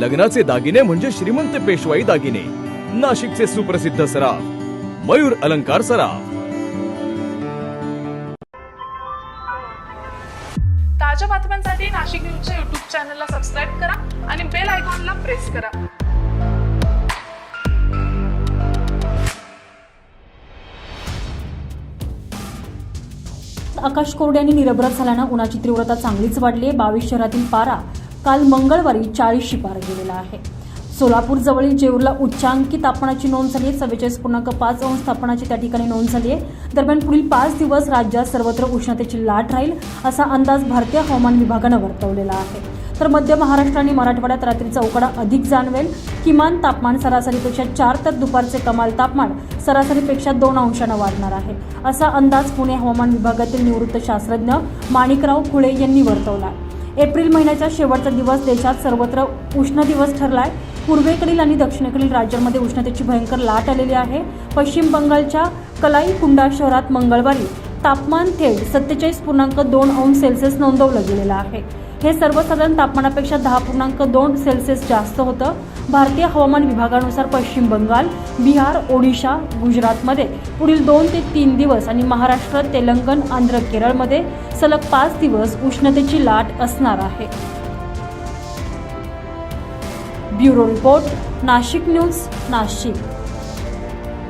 लग्नाचे दागिने म्हणजे श्रीमंत पेशवाई दागिने. नाशिकचे सुप्रसिद्ध सराफ मयूर अलंकार सराफ. ताज्या बातम्यांसाठी नाशिक न्यूजच्या युट्यूब चॅनलला सबस्क्राईब करा आणि बेल आयकॉनला प्रेस करा. आकाश कोरडे यांनी निरभ्रत झाल्यानं उन्हाची तीव्रता चांगलीच वाढली आहे बावीस शहरातील पारा काल मंगळवारी चाळीसशी पार गेलेला आहे. सोलापूरजवळील जेऊरला उच्चांकी तापमानाची नोंद झाली आहे. सव्वेचाळीस पूर्णांक पाच अंश तापमानाची त्या ठिकाणी नोंद झाली आहे. दरम्यान पुढील पाच दिवस राज्यात सर्वत्र उष्णतेची लाट राहील असा अंदाज भारतीय हवामान विभागानं वर्तवलेला आहे. तर मध्य महाराष्ट्र आणि मराठवाड्यात रात्रीचा उकाडा अधिक जाणवेल. किमान तापमान सरासरीपेक्षा चार तर दुपारचे कमाल तापमान सरासरीपेक्षा दोन अंशानं वाढणार आहे असा अंदाज पुणे हवामान विभागातील निवृत्त शास्त्रज्ञ माणिकराव खुळे यांनी वर्तवला एप्रिल महिन्याचा शेवटचा दिवस देशात सर्वत्र उष्ण दिवस ठरला आहे पूर्वेकडील आणि दक्षिणेकडील राज्यांमध्ये उष्णतेची भयंकर लाट आलेली आहे. पश्चिम बंगालच्या कलाई कुंडा शहरात मंगळवारी तापमान थेट सत्तेचाळीस पूर्णांक दोन अंश सेल्सिअस नोंदवलं गेलेलं आहे. हे सर्वसाधारण तापमानापेक्षा दहा पूर्णांक दोन सेल्सिअस जास्त होतं. भारतीय हवामान विभागानुसार पश्चिम बंगाल बिहार ओडिशा गुजरातमध्ये पुढील दोन ते तीन दिवस आणि महाराष्ट्र तेलंगण आंध्र केरळमध्ये सलग पाच दिवस उष्णतेची लाट असणार आहे. Bureau report Nashik news Nashik.